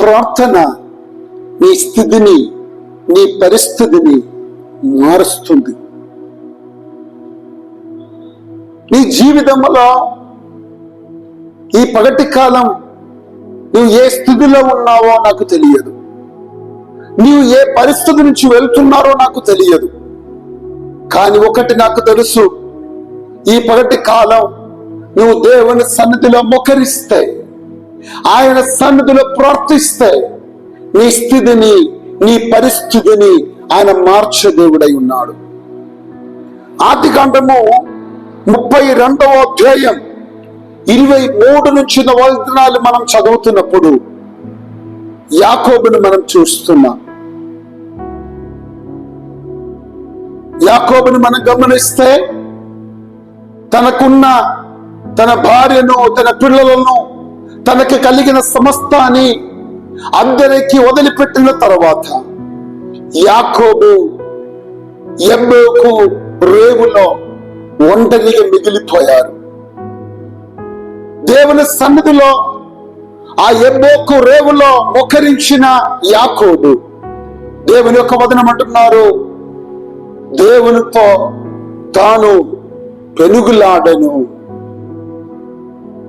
ప్రార్థన నీ స్థితిని నీ పరిస్థితిని మారుస్తుంది. నీ జీవితంలో ఈ పగటి కాలం నువ్వు ఏ స్థితిలో ఉన్నావో నాకు తెలియదు. నీవు ఏ పరిస్థితి నుంచి వెళ్తున్నారో నాకు తెలియదు. కానీ ఒకటి నాకు తెలుసు ఈ పగటి కాలం నువ్వు దేవుని సన్నిధిలో మొకరిస్తే ఆయన సన్నిధిలో ప్రార్థిస్తే నీ స్థితిని నీ పరిస్థితిని ఆయన మార్చే దేవుడై ఉన్నాడు. ఆది కాండము ముప్పై రెండవ అధ్యాయం ఇరవై మూడు నుంచి వచనాలు మనం చదువుతున్నప్పుడు యాకోబుని మనం చూస్తున్నాం. యాకోబుని మనం గమనిస్తే తనకున్న తన భార్యను తన పిల్లలను తనకి కలిగిన సమస్తాన్ని అందరికి వదిలిపెట్టిన తర్వాత యాకోబు ఎబ్బోకు రేవులో ఒంటరిగా మిగిలిపోయారు. దేవుని సన్నిధిలో ఆ ఎబ్బోకు రేవులో మొకరించిన యాకోబు దేవుని యొక్క వదనం అంటున్నారు. దేవునితో తాను పెనుగులాడను.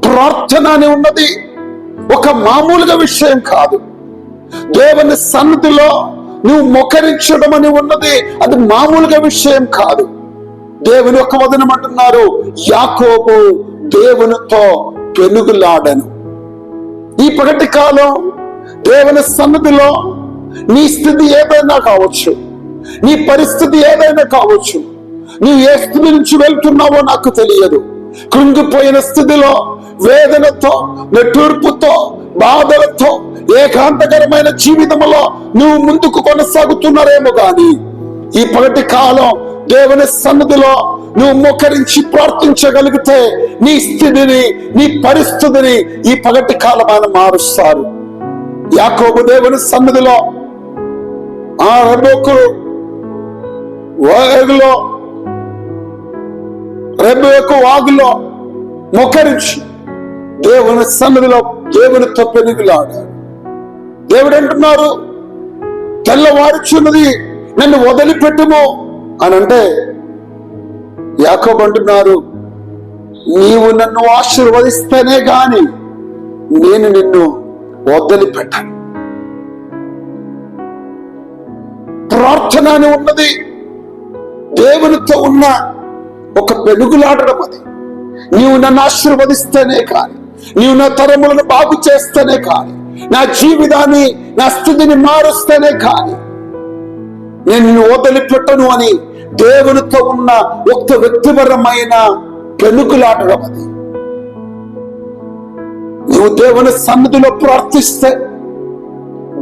ప్రార్థన అని ఉన్నది. ఒక మామూలుగా విషయం కాదు. దేవుని సన్నిధిలో నువ్వు మొకరించడం అని ఉన్నది అది మామూలుగా విషయం కాదు. దేవుని ఒక వదనం అంటున్నారు యాకోబు దేవునితో పెనుగులాడను. ఈ పగటి కాలం దేవుని సన్నిధిలో నీ స్థితి ఏదైనా కావచ్చు నీ పరిస్థితి ఏదైనా కావచ్చు నువ్వు ఏ స్థితి నుంచి వెళ్తున్నావో నాకు తెలియదు. కృంగిపోయిన స్థితిలో వేదనతో నెట్టూర్పుతో బాధలతో ఏకాంతకరమైన జీవితంలో నువ్వు ముందుకు కొనసాగుతున్నారేమో కానీ ఈ పగటి కాలం దేవుని సన్నిధిలో నువ్వు ముఖరించి ప్రార్థించగలిగితే నీ స్థితిని నీ పరిస్థితిని ఈ పగటి కాలం ఆయన మారుస్తారు. యాకోబు దేవుని సన్నిధిలో ఆ రెబ్బోకులు వాగులో రెబ్బోకు వాగులో మొకరించి దేవుని సన్నిధిలో దేవునితో పెనుగులాడారు దేవుడు అంటున్నారు తెల్లవారుచున్నది నన్ను వదిలిపెట్టుము అని అంటే యాకోబు అంటున్నారు నీవు నన్ను ఆశీర్వదిస్తేనే గాని నేను నిన్ను వదిలిపెట్టాను. ప్రార్థన అని ఉన్నది దేవునితో ఉన్న ఒక పెనుగులాడడం అది. నీవు నన్ను ఆశీర్వదిస్తేనే కాని నీవు నా తరములను బాగు చేస్తేనే కాని నా జీవితాన్ని నా స్థితిని మారుస్తేనే కాని నేను నిన్ను వదిలిపెట్టను అని దేవునితో ఉన్న ఒక వ్యక్తిపరమైన పెనుకులాటడం అది. నీవు దేవుని సన్నిధిలో ప్రార్థిస్తే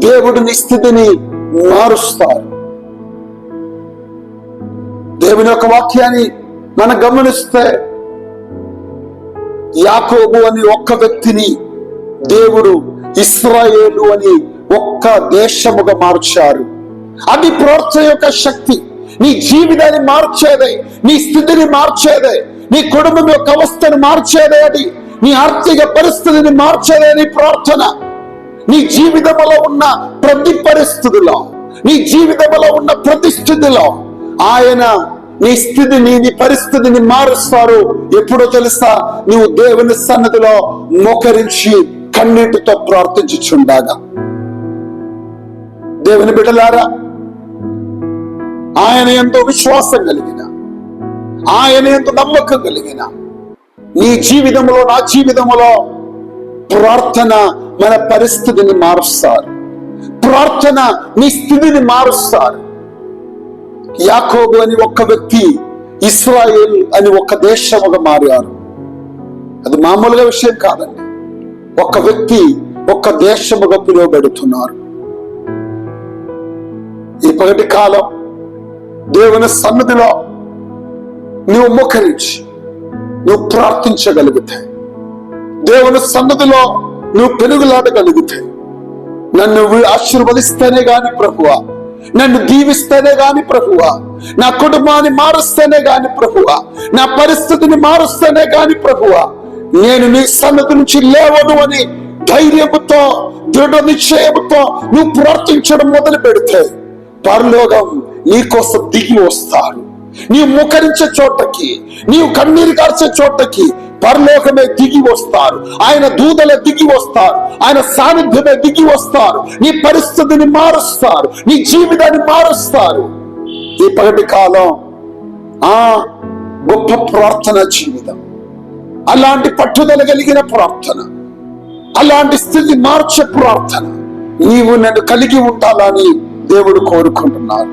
దేవుడు నీ స్థితిని మారుస్తారు. దేవుని యొక్క వాక్యాన్ని మనం గమనిస్తే యాకోబు అని ఒక్క వ్యక్తిని దేవుడు ఇస్రాయేలు అని ఒక్క దేశముగా మార్చారు. అది ప్రార్థన యొక్క శక్తి. నీ జీవితాన్ని మార్చేదే నీ స్థితిని మార్చేదే నీ కుటుంబం యొక్క అవస్థను మార్చేదే అది నీ ఆర్థిక పరిస్థితిని మార్చేదే నీ ప్రార్థన. నీ జీవితంలో ఉన్న ప్రతి పరిస్థితిలో నీ జీవితంలో ఉన్న ప్రతి స్థితిలో ఆయన నీ స్థితిని నీ పరిస్థితిని మారుస్తారు. ఎప్పుడో తెలుసా నువ్వు దేవుని సన్నదిలో మోకరించి కన్నీటితో ప్రార్థించుచుండగా. దేవుని బిడ్డలారా ఆయన ఎంతో విశ్వాసం కలిగిన ఆయన ఎంతో నమ్మకం కలిగిన నీ జీవితంలో నా జీవితంలో ప్రార్థన మన పరిస్థితిని మారుస్తారు. ప్రార్థన నీ స్థితిని మారుస్తారు. యాకోబు అని ఒక్క వ్యక్తి ఇస్రాయేల్ అని ఒక దేశముగా మారారు. అది మామూలుగా విషయం కాదండి. ఒక వ్యక్తి ఒక దేశముగా పిలువబెడుతున్నారు. ఈ పగటి కాలం దేవుని సన్నిధిలో నువ్వు ముఖరించి నువ్వు ప్రార్థించగలిగితే దేవుని సన్నదిలో నువ్వు పెనుగులాడగలిగితే నన్ను ఆశీర్వదిస్తేనే గాని ప్రభువా నన్ను దీవిస్తేనే గాని ప్రభువా. నా కుటుంబాన్ని మారుస్తేనే గాని ప్రభువా. నా పరిస్థితిని మారుస్తేనే గాని ప్రభువా. నేను నీ సన్నతి నుంచి లేవను అని ధైర్యంతో దృఢ నిశ్చయంతో నువ్వు ప్రార్థించడం మొదలు పెడితే పరలోకం నీకోసం దిగి వస్తారు. నీవు ముఖరించే చోటకి నీవు కన్నీరు కార్చే చోటకి పరలోకమే దిగి వస్తారు. ఆయన దూదలే దిగి వస్తారు. ఆయన సాన్నిధ్యమే దిగి వస్తారు. నీ పరిస్థితిని మారుస్తారు. నీ జీవితాన్ని మారుస్తారు. ఈ పగటి కాలం ఆ గొప్ప ప్రార్థన జీవితం. అలాంటి పట్టుదల కలిగిన ప్రార్థన. అలాంటి స్థితి మార్చే ప్రార్థన. నీవు నన్ను కలిగి ఉండాలని దేవుడు కోరుకుంటున్నారు